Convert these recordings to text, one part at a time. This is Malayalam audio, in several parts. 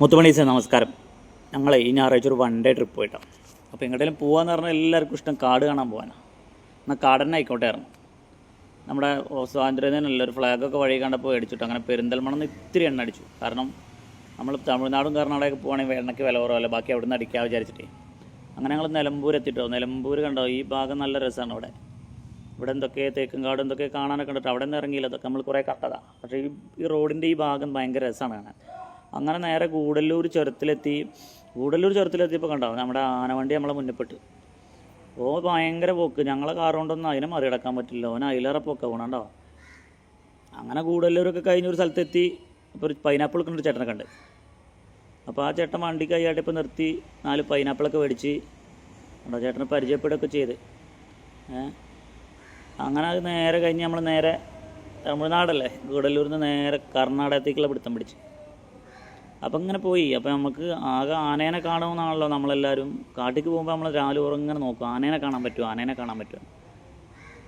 മുത്തുമണീസ നമസ്കാരം. ഞങ്ങൾ ഈ ഞായറാഴ്ച ഒരു വൺ ഡേ ട്രിപ്പ് പോയിട്ടാണ് അപ്പോൾ എങ്ങോട്ടേലും പോകാന്ന് പറഞ്ഞാൽ എല്ലാവർക്കും ഇഷ്ടം കാട് കാണാൻ പോകാനാണ് എന്നാൽ കാട് ആയിക്കോട്ടെ ആയിരുന്നു നമ്മുടെ സ്വാതന്ത്ര്യദിനമല്ല ഒരു ഫ്ലാഗൊക്കെ വഴി കണ്ടപ്പോൾ മേടിച്ചിട്ട് അങ്ങനെ പെരിന്തൽമണ്ണെന്ന് ഇത്തിരി എണ്ണ അടിച്ചു. കാരണം നമ്മൾ തമിഴ്നാടും കർണാടകയൊക്കെ പോകണമെങ്കിൽ എണ്ണയ്ക്ക് വില കുറവല്ല ബാക്കി അവിടെ നിന്ന് അടിക്കാൻ വിചാരിച്ചിട്ടേ. അങ്ങനെ ഞങ്ങൾ നിലമ്പൂർ എത്തിയിട്ടോ നിലമ്പൂർ കണ്ടോ ഈ ഭാഗം നല്ല രസമാണ് അവിടെ. ഇവിടെ എന്തൊക്കെ തേക്കുംകാട് എന്തൊക്കെ കാണാനൊക്കെ കണ്ടിട്ട് അവിടെ നിന്ന് ഇറങ്ങിയില്ല അതൊക്കെ നമ്മൾ കുറേ കട്ടതാണ് പക്ഷേ ഈ റോഡിന്റെ ഈ ഭാഗം ഭയങ്കര രസമാണ് കാണാൻ. അങ്ങനെ നേരെ ഗൂഡല്ലൂർ ചുരത്തിലെത്തി ഗൂഡല്ലൂർ ചുരത്തിലെത്തിയപ്പോൾ കണ്ടോ? നമ്മുടെ ആനവണ്ടി നമ്മളെ മുന്നിൽപ്പെട്ട്. ഓ ഭയങ്കര പോക്ക്. ഞങ്ങളെ കാർ കൊണ്ടൊന്നും അതിനെ മറികടക്കാൻ പറ്റില്ല. ഓൻ അതിലേറെ പോക്ക പോകണുണ്ടോ അങ്ങനെ ഗൂഡല്ലൂരൊക്കെ കഴിഞ്ഞ ഒരു സ്ഥലത്തെത്തി. അപ്പോൾ ഒരു പൈനാപ്പിൾ എടുക്കുന്ന ഒരു ചേട്ടനെ കണ്ട്. അപ്പോൾ ആ ചേട്ടൻ വണ്ടി കൈയായിട്ട് ഇപ്പോൾ നിർത്തി. നാല് പൈനാപ്പിളൊക്കെ മേടിച്ച്. ഉണ്ടോ ചേട്ടനെ പരിചയപ്പെടുകയൊക്കെ ചെയ്ത്. അങ്ങനെ അത് നേരെ കഴിഞ്ഞ് നമ്മൾ നേരെ തമിഴ്നാടല്ലേ? ഗൂഡല്ലൂരിൽ നിന്ന് നേരെ കർണാടകത്തേക്കുള്ള പിടുത്തം പിടിച്ച്. അപ്പം ഇങ്ങനെ പോയി. അപ്പം നമുക്ക് ആകെ ആനേനെ കാണുമെന്നാണല്ലോ നമ്മളെല്ലാവരും കാട്ടിക്ക് പോകുമ്പോൾ നമ്മൾ രാവിലെ ഉറങ്ങനെ നോക്കും. ആനേനെ കാണാൻ പറ്റുമോ ആനേനെ കാണാൻ പറ്റുമോ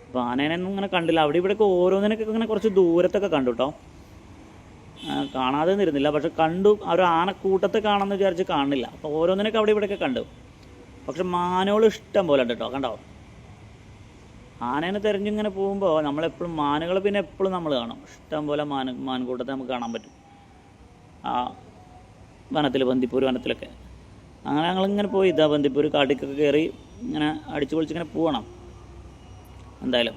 അപ്പോൾ ആനേനൊന്നും ഇങ്ങനെ കണ്ടില്ല. അവിടെ ഇവിടെയൊക്കെ ഓരോന്നിനൊക്കെ ഇങ്ങനെ കുറച്ച് ദൂരത്തൊക്കെ കണ്ടു കേട്ടോ കാണാതെ നിന്നിരുന്നില്ല. പക്ഷെ കണ്ടു. ഒരു ആനക്കൂട്ടത്തെ കാണാമെന്ന് വിചാരിച്ച് കാണില്ല. അപ്പോൾ ഓരോന്നിനൊക്കെ അവിടെ ഇവിടെയൊക്കെ കണ്ടു. പക്ഷെ മാനുകൾ ഇഷ്ടം പോലെ ഉണ്ട് കേട്ടോ കണ്ടോ? ആനേനെ തെരഞ്ഞിങ്ങനെ പോകുമ്പോൾ നമ്മളെപ്പോഴും മാനുകൾ പിന്നെ എപ്പോഴും നമ്മൾ കാണും. ഇഷ്ടം പോലെ മാന മാൻകൂട്ടത്തെ നമുക്ക് കാണാൻ പറ്റും. ആ വനത്തിൽ ബന്ദിപ്പൂർ വനത്തിലൊക്കെ. അങ്ങനെ ഞങ്ങളിങ്ങനെ പോയി. ഇതാ ബന്ദിപ്പൂർ കാട്ടിക്കൊക്കെ കയറി ഇങ്ങനെ അടിച്ചു പൊളിച്ചിങ്ങനെ പോകണം എന്തായാലും.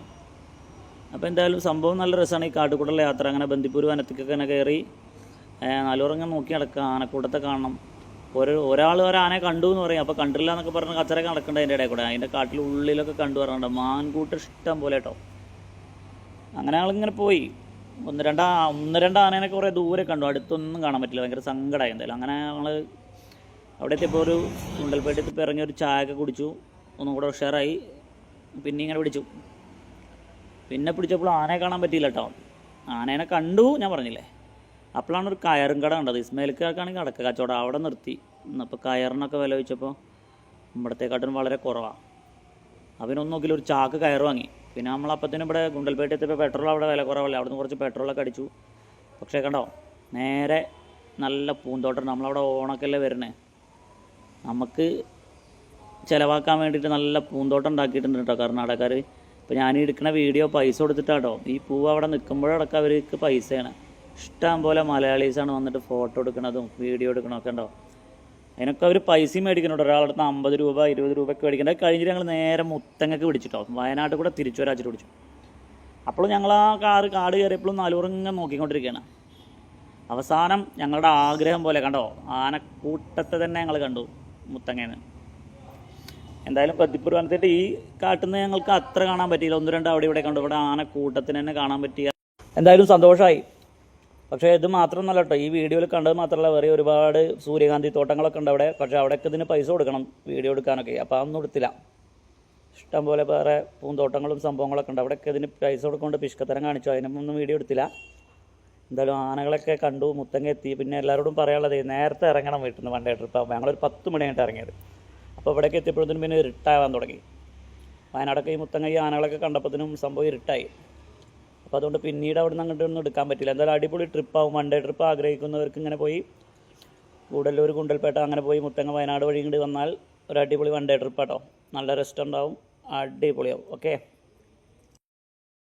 അപ്പോൾ എന്തായാലും സംഭവം നല്ല രസമാണ് ഈ കാട്ടുകൂടലുള്ള യാത്ര. അങ്ങനെ ബന്ദിപ്പൂർ വനത്തിക്കൊക്കെ ഇങ്ങനെ കയറി നാലുറങ്ങ് നോക്കി നടക്കുക ആനക്കൂട്ടത്തെ കാണണം. ഒരു ഒരാൾ ഒരു ആനയെ കണ്ടു എന്ന് പറയും. അപ്പോൾ കണ്ടില്ല എന്നൊക്കെ പറഞ്ഞ് കച്ചറൊക്കെ നടക്കേണ്ട അതിന്റെ ഇടയിൽ കൂടെ. അതിന്റെ കാട്ടിലുള്ളിലൊക്കെ കണ്ടു പറഞ്ഞിട്ടുണ്ട്. മാൻകൂട്ടം ഇഷ്ടം പോലെ കേട്ടോ. അങ്ങനെ ഞങ്ങളിങ്ങനെ പോയി. ഒന്ന് രണ്ടാ ഒന്ന് രണ്ട് ആനേനൊക്കെ കുറേ ദൂരെ കണ്ടു. അടുത്തൊന്നും കാണാൻ പറ്റില്ല. ഭയങ്കര സങ്കടമായി എന്തായാലും. അങ്ങനെ ഞങ്ങൾ അവിടെ എത്തിയപ്പോൾ ഒരു ചുണ്ടൽപ്പേട്ട് എത്തിപ്പോൾ ഇറങ്ങി ഒരു ചായയൊക്കെ കുടിച്ചു. ഒന്നും കൂടെ ഉഷാറായി. പിന്നെ ഇങ്ങനെ പിടിച്ചു. പിന്നെ പിടിച്ചപ്പോൾ ആനയെ കാണാൻ പറ്റിയില്ല കേട്ടോ ആനേനെ കണ്ടു ഞാൻ പറഞ്ഞില്ലേ? അപ്പോഴാണ് ഒരു കയറും കട കണ്ടത്. ഇസ്മയിൽക്കാർക്കാണെങ്കിൽ അടക്ക കച്ചവടം അവിടെ നിർത്തി. അപ്പോൾ കയറിനൊക്കെ വില വെച്ചപ്പോൾ ഇവിടത്തെക്കാട്ടും വളരെ കുറവാണ് അവനൊന്നും നോക്കിയില്ല ഒരു ചാക്ക് കയറ് വാങ്ങി. പിന്നെ നമ്മൾ അപ്പത്തിന് ഇവിടെ ഗുണ്ടൽപേട്ട എത്തിയപ്പോൾ പെട്രോൾ അവിടെ വില കുറവല്ലേ അവിടെ നിന്ന് കുറച്ച് പെട്രോളൊക്കെ അടിച്ചു. പക്ഷേ കണ്ടോ നേരെ നല്ല പൂന്തോട്ടം നമ്മളവിടെ ഓണക്കല്ലേ വരണേ. നമുക്ക് ചിലവാക്കാൻ വേണ്ടിയിട്ട് നല്ല പൂന്തോട്ടം ഉണ്ടാക്കിയിട്ടുണ്ട് കേട്ടോ കർണാടകക്കാർ ഇപ്പോൾ ഞാൻ എടുക്കുന്ന വീഡിയോ പൈസ കൊടുത്തിട്ടാട്ടോ ഈ പൂവ് അവിടെ നിൽക്കുമ്പോഴടക്കം അവർക്ക് പൈസയാണ്. ഇഷ്ടം പോലെ മലയാളീസാണ് വന്നിട്ട് ഫോട്ടോ എടുക്കണതും വീഡിയോ എടുക്കണമൊക്കെ ഉണ്ടോ? അതിനൊക്കെ അവർ പൈസയും മേടിക്കുന്നുണ്ട്. ഒരാളുടെ അടുത്ത് അമ്പത് രൂപ ഇരുപത് രൂപയൊക്കെ അത് കഴിഞ്ഞിട്ട് ഞങ്ങൾ നേരെ മുത്തങ്ങക്ക് പിടിച്ചിട്ടോ വയനാട്ടിൽ കൂടെ തിരിച്ചു വരാച്ചിട്ട് പിടിച്ചു. അപ്പോൾ ഞങ്ങൾ ആ കാറ് കാട് കയറിയപ്പോഴും നാലുറങ്ങ നോക്കിക്കൊണ്ടിരിക്കുകയാണ്. അവസാനം ഞങ്ങളുടെ ആഗ്രഹം പോലെ കണ്ടോ? ആനക്കൂട്ടത്തെ തന്നെ ഞങ്ങൾ കണ്ടു മുത്തങ്ങേന്ന് എന്തായാലും വന്നിട്ട് ഈ കാട്ടിൽ നിന്ന് ഞങ്ങൾക്ക് അത്ര കാണാൻ പറ്റിയില്ല. ഒന്ന് രണ്ട് അവിടെ ഇവിടെ കണ്ടു. ഇവിടെ ആനക്കൂട്ടത്തിന് തന്നെ കാണാൻ പറ്റിയ എന്തായാലും സന്തോഷമായി പക്ഷേ ഇത് മാത്രമൊന്നല്ല കേട്ടോ. ഈ വീഡിയോയിൽ കണ്ടത് മാത്രമല്ല വേറെ ഒരുപാട് സൂര്യകാന്തി തോട്ടങ്ങളൊക്കെ ഉണ്ട് അവിടെ. പക്ഷേ അവിടെയൊക്കെ ഇതിന് പൈസ കൊടുക്കണം വീഡിയോ എടുക്കാനൊക്കെ. അപ്പോൾ അതൊന്നും എടുത്തില്ല. ഇഷ്ടംപോലെ വേറെ പൂന്തോട്ടങ്ങളും സംഭവങ്ങളൊക്കെ ഉണ്ട്. അവിടെയൊക്കെ ഇതിന് പൈസ കൊടുക്കൊണ്ട് പിഷ്കത്തരം കാണിച്ചു. അതിനൊന്നും വീഡിയോ എടുത്തില്ല. എന്തായാലും ആനകളൊക്കെ കണ്ടു മുത്തങ്ങ എത്തി. പിന്നെ എല്ലാവരോടും പറയാനുള്ളത് നേരത്തെ ഇറങ്ങണം വീട്ടിൽ നിന്ന് വണ്ടേ ട്രിപ്പ്. അപ്പോൾ ഞങ്ങളൊരു പത്ത് മണിയായിട്ട് ഇറങ്ങിയത്. അപ്പോൾ ഇവിടേക്ക് എത്തിയപ്പോഴത്തേനും പിന്നെ ഇരുട്ടാവാൻ തുടങ്ങി. വയനാടൊക്കെ ഈ മുത്തങ്ങ ഈ ആനകളൊക്കെ കണ്ടപ്പോഴത്തേനും സംഭവം ഇരുട്ടായി. അപ്പോൾ അതുകൊണ്ട് പിന്നീട് അവിടെ നിന്ന് അങ്ങോട്ട് ഒന്നും എടുക്കാൻ പറ്റില്ല. എന്തായാലും അടിപൊളി ട്രിപ്പാവും വൺ ഡേ ട്രിപ്പ് ആഗ്രഹിക്കുന്നവർക്ക് ഇങ്ങനെ പോയി കൂടല്ലൂർ കുണ്ടൽപേട്ട അങ്ങനെ പോയി മുത്തങ്ങ വയനാട് വഴി ഇങ്ങോട്ട് വന്നാൽ ഒരു അടിപൊളി വൺ ഡേ ട്രിപ്പ് കേട്ടോ നല്ല റെസ്റ്റ് ഉണ്ടാവും അടിപൊളിയാവും. ഓക്കെ